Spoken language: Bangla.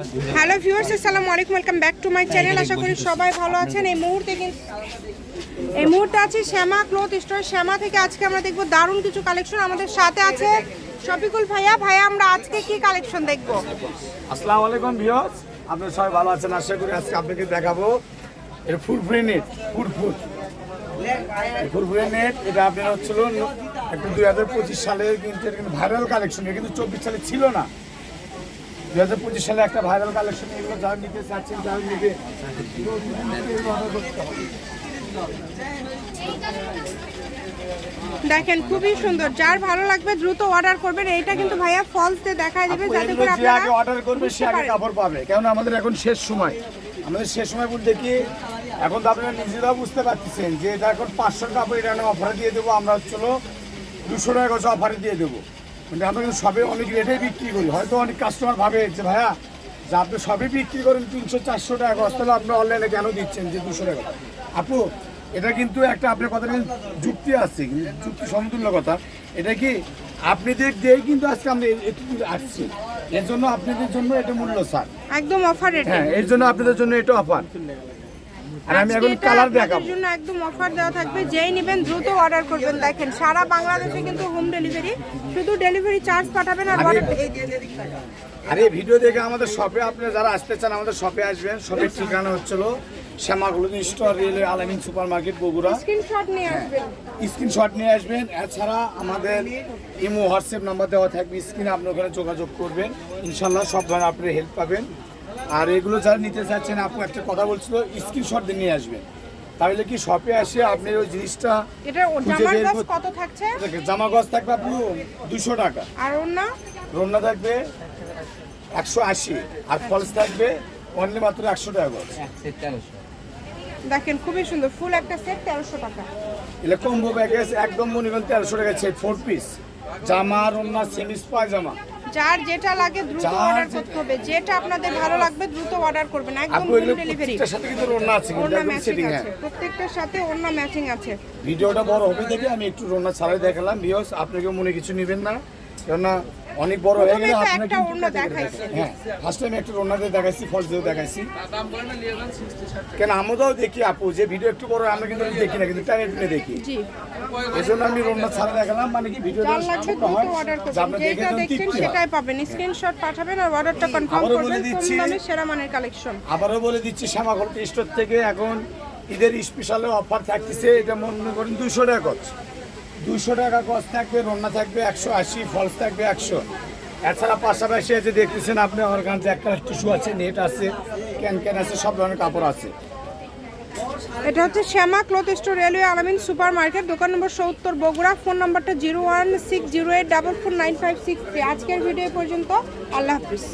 হ্যালো ভিউয়ার্স আসসালামু আলাইকুম welcome back to my channel. আশা করি সবাই ভালো আছেন। এই মুহূর্তে কিন্তু এই মুহূর্তে আছে শ্যামা ক্লথ স্টোর। শ্যামা থেকে আজকে আমরা দেখব দারুণ কিছু কালেকশন আমাদের সাথে আছে শফিকুল ভাইয়া। ভাইয়া আমরা আজকে কি কালেকশন দেখব? আসসালামু আলাইকুম ভিউয়ার্স। আপনারা সবাই ভালো আছেন? আশা করি আজকে আপনাকে দেখাবো। এর ফুল নেট ফুরফুর। ফুরফুরি নেট এটা আপনার হচ্ছিল একটু দুই হাজার পঁচিশ সালের কিন্তু ভাইরাল কালেকশন এটা কিন্তু চব্বিশ সালে ছিল না। দুই হাজার পঁচিশ সালে একটা ভাইরাল কালেকশন এগুলো যারা নিতে চাচ্ছেন যারা নিতে দেখেন খুবই সুন্দর। যার ভালো লাগবে দ্রুত অর্ডার করবেন। এইটা কিন্তু ভাইয়া ফলস দিয়ে দেখায় দিবে যাতে করে আপনারা আগে অর্ডার করবে সে আগে কাপড় পাবে। কেন আমাদের এখন শেষ সময়। আমাদের শেষ সময় বলতে কি এখন তো আপনারা নিজেরাও বুঝতে পারতেছেন যে এটা এখন পাঁচশো কাপড় এটা অফারে দিয়ে দেবো। আমরা হচ্ছিল দুশো টাকা করে অফারে দিয়ে দেবো। কিন্তু আমরা কিন্তু সবে অনেক রেটেই বিক্রি করি। হয়তো অনেক কাস্টমার ভাবে যে ভাইয়া যে আপনি সবই বিক্রি করেন তিনশো চারশো টাকা গজ তাহলে আপনি অনলাইনে কেন দিচ্ছেন যে দুশো টাকা? আপু এটা কিন্তু একটা আপনার কথা কিন্তু যুক্তি আছে যুক্তি সমতুল্য কথা। এটা কি আপনাদের দিয়েই কিন্তু আজকে আমরা একটু আসছি। এর জন্য আপনাদের জন্য এটা মূল্য স্যার। একদম অফার রেটে। হ্যাঁ এর জন্য আপনাদের জন্য এটা অফার আর আমি এখন কালার দেখাবো। জন্য একদম অফার দেওয়া থাকবে যেই নেবেন দ্রুত অর্ডার করবেন। দেখেন সারা বাংলাদেশে কিন্তু হোম ডেলিভারি শুধু ডেলিভারি চার্জ পাঠাবেন আর আরে- অর্ডার আর এই ভিডিও দেখে আমাদের শপে আপনারা যারা আসতে চান আমাদের শপে আসবেন। শপের ঠিকানা হচ্ছিল store railway Alamin super market Bogura. Screenshot নিয়ে আসবেন। স্ক্রিনশট নিয়ে আসবেন। এছাড়া আমাদের ইমো হোয়াটসঅ্যাপ নাম্বার দেওয়া থাকবে। স্ক্রিনে আপনি ওখানে যোগাযোগ করবেন। ইনশাল্লাহ সব ধরনের আপনি হেল্প পাবেন। আর এগুলো যারা নিতে চাচ্ছেন আপু একটা কথা বলছিল স্ক্রিনশট দিয়ে নিয়ে আসবেন। তাহলে কি শপে আসে আপনি ওই জিনিসটা এটা জামার করতে- কত থাকছে? জামা গজ থাকবে আপু দুশো টাকা। আর অন্য রোনা থাকবে একশো আশি আর ফলস থাকবে অনলি মাত্র একশো টাকা গজ। দেখেন খুবই সুন্দর। ফুল একটা সেট তেরোশো টাকা। এলে কম্বো প্যাকেজ একদম মনে করেন তেরোশো টাকা সেট ফোর পিস জামা রোনা সেমিস পায়জামা। যার যেটা লাগে দ্রুত অর্ডার করতে হবে। যেটা আপনাদের ভালো লাগবে দ্রুত অর্ডার করবেন। একদম হোম ডেলিভারি প্রত্যেকটার সাথে কিন্তু আছে ওড়না ম্যাচিং আছে। প্রত্যেকটার সাথে ওড়না ম্যাচিং আছে। ভিডিওটা বড় হবে দেখে আমি একটু রোনা ছাড়াই দেখালাম। বিয়স আপনাকে মনে কিছু নেবেন না। কেননা অনেক বড় হয়ে গেলে। থাকে। হ্যাঁ ফার্স্ট টাইম একটা রোনা দেখাইছি ফলস দিয়ে দেখাইছি। কেন আমরাও দেখি আপু যে ভিডিও একটু বড় আমরা কিন্তু দেখি না কিন্তু টাইম টেনে দেখি। এই জন্য আমি রোনা ছাড়া দেখালাম মানে কি ভিডিও সেটাই পাবেন। স্ক্রিনশট পাঠাবেন আর অর্ডারটা কনফার্ম করবেন। দামে সেরা মানের কালেকশন আবারও বলে দিচ্ছি শ্যামাগল স্টোর থেকে এখন ঈদের স্পেশাল অফার থাকতেছে এটা মনে করেন দুশো টাকা দুশো টাকা গজ থাকবে, রন্না থাকবে একশো আশি, ফলস থাকবে একশো। এছাড়া পাশাপাশি আছে দেখতেছেন আপনি কাছে একটা টিস্যু আছে, নেট আছে, ক্যান ক্যান আছে, সব ধরনের কাপড় আছে। এটা হচ্ছে Shyama cloth store railway Alamin super market দোকান নম্বর সত্তর, বগুড়া। ফোন নম্বরটা zero one six zero eight double four nine five six আজকের ভিডিও পর্যন্ত, আল্লাহ হাফিজ।